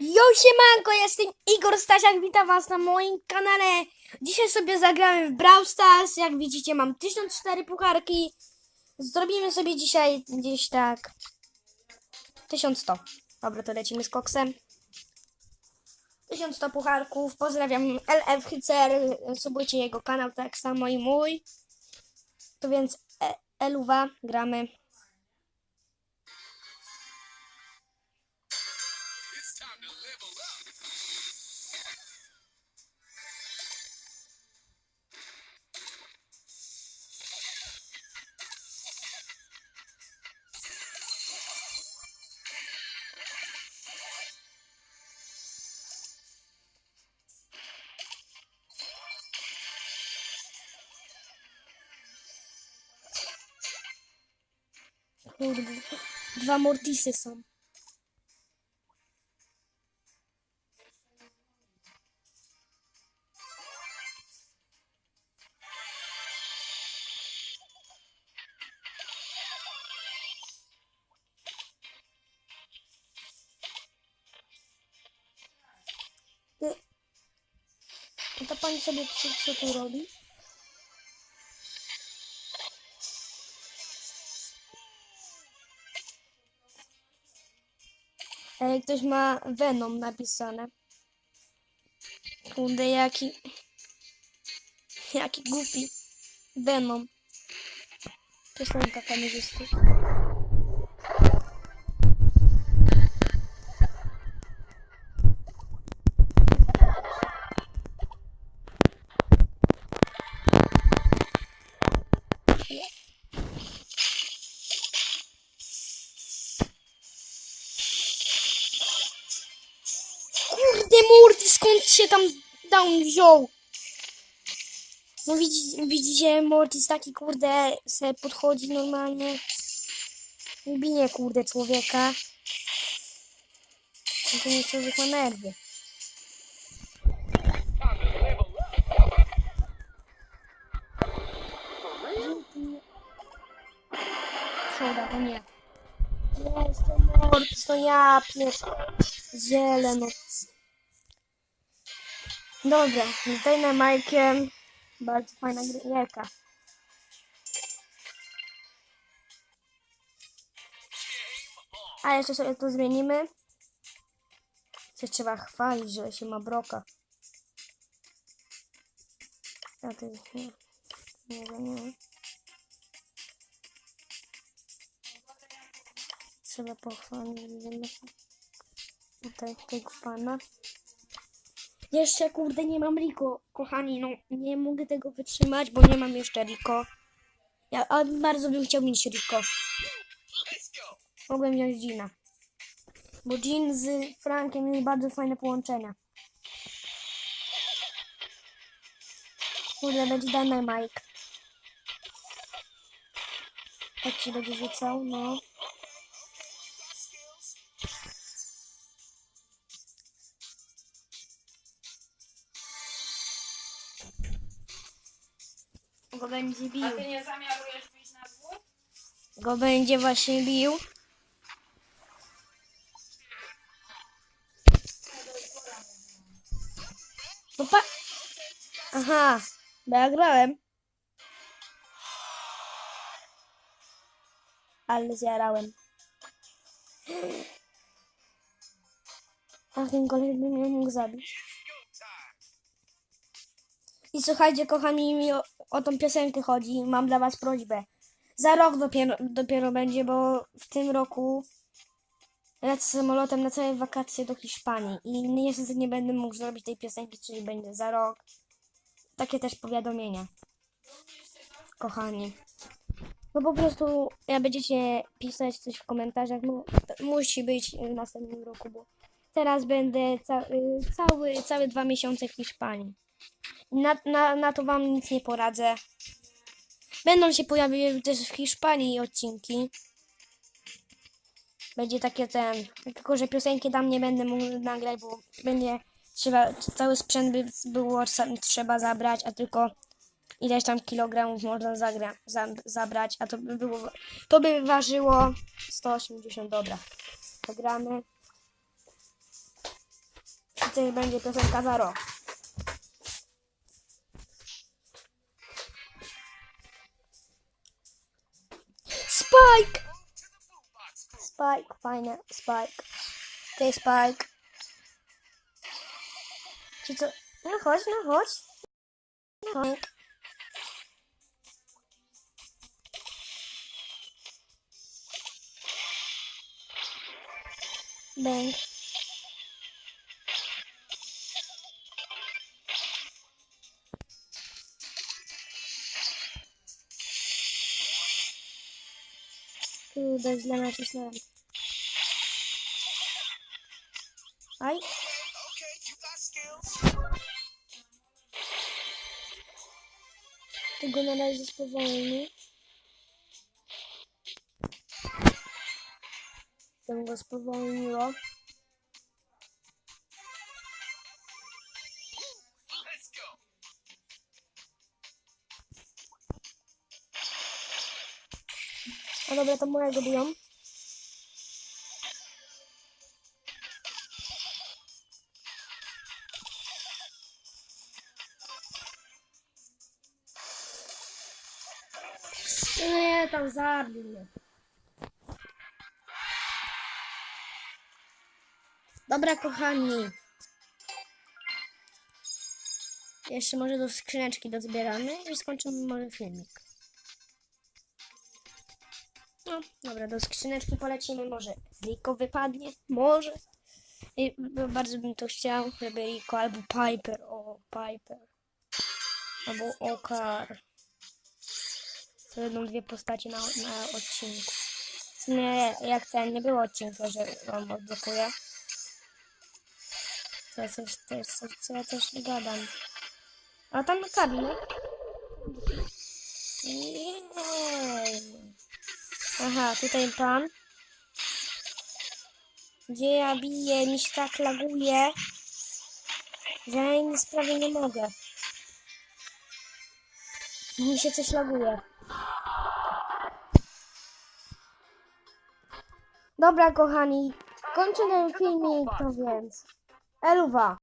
Yo, siemanko, jestem Igor Stasiak, witam was na moim kanale. Dzisiaj sobie zagramy w Brawl Stars, jak widzicie mam 1004 pucharki. Zrobimy sobie dzisiaj gdzieś tak 1100. Dobra, to lecimy z koksem. 1100 pucharków, pozdrawiam LF Hycer, subujcie jego kanał, tak samo i mój. To więc e Eluwa, gramy. Kurde, dwa mortisy są. Pani sobie co, co tu robi? Ej, ktoś ma Venom napisane. Kurde, jaki... Jaki głupi. Venom. Piosenka kamerzysty. Się tam down wziął? No widzi, widzicie, Mortis taki kurde se podchodzi normalnie. Bije kurde człowieka. To nie człowiek ma nerwy. Szkoda, to nie. Jest to Mortis, to ja pierdolę, no. Dobra, z Dynamike'iem. Bardzo fajna gierka. A jeszcze sobie to zmienimy. Się trzeba chwalić, że się ma broka. Ja to jest nie. Nie, nie. Trzeba pochwalić. Tutaj tego pana. Jeszcze kurde nie mam Riko, kochani, no nie mogę tego wytrzymać, bo nie mam jeszcze Riko. Ja a bardzo bym chciał mieć Riko. Mogłem wziąć Gina. Bo Jean z Frankiem mieli bardzo fajne połączenia. Kurde, będzie dane Mike. Tak się będzie rzucał, no. Go będzie bił. A ty nie zamiarujesz wyjść na dwór? Go będzie właśnie bił. No pa... Aha, bo ja grałem. Ale zjarałem. A ten koleś by mnie mógł zabić. I słuchajcie, kochani, mi o, o tą piosenkę chodzi. Mam dla was prośbę. Za rok dopiero, dopiero będzie, bo w tym roku lecę samolotem na całe wakacje do Hiszpanii i niestety nie będę mógł zrobić tej piosenki, czyli będzie za rok. Takie też powiadomienia. Kochani. No po prostu, jak będziecie pisać coś w komentarzach, no musi być w następnym roku, bo teraz będę ca y, cały, całe dwa miesiące w Hiszpanii. Na, na, na to wam nic nie poradzę. Będą się pojawiły też w Hiszpanii odcinki. Będzie takie ten. Tylko, że piosenki tam nie będę mógł nagrać, bo będzie trzeba, cały sprzęt by było trzeba zabrać, a tylko ileś tam kilogramów można zagra, za, zabrać, a to by było, to by ważyło 180, dobra. Pogramy. tutaj będzie piosenka za rok. Spike! Spike, fajne, Spike. Ty Spike. Czy co? No chodź, no chodź. No chodź. Bang. Kurde, źle nacisnąłem. Aj. Tu go należy spowolnić. To go spowolniło. No dobra, to mojego biją. Nie, tam zabił mnie. Dobra, kochani. Jeszcze może do skrzyneczki dozbieramy i skończymy może filmik. No, dobra, do skrzyneczki polecimy. Może Rico wypadnie? Może. I bardzo bym to chciał, żeby Rico albo Piper. O, Piper. Albo Okar. To będą dwie postacie na, na odcinku. Sumie jak ten nie było odcinka, że wam odblokuję. To jest coś, jest coś, co ja też nie gadam. A tam Okar, no. Jej. Aha, tutaj pan. Gdzie ja biję, mi się tak laguje, że ja nic prawie nie mogę. Mi się coś laguje. Dobra, kochani, kończę ten filmik, to więc. Eluwa.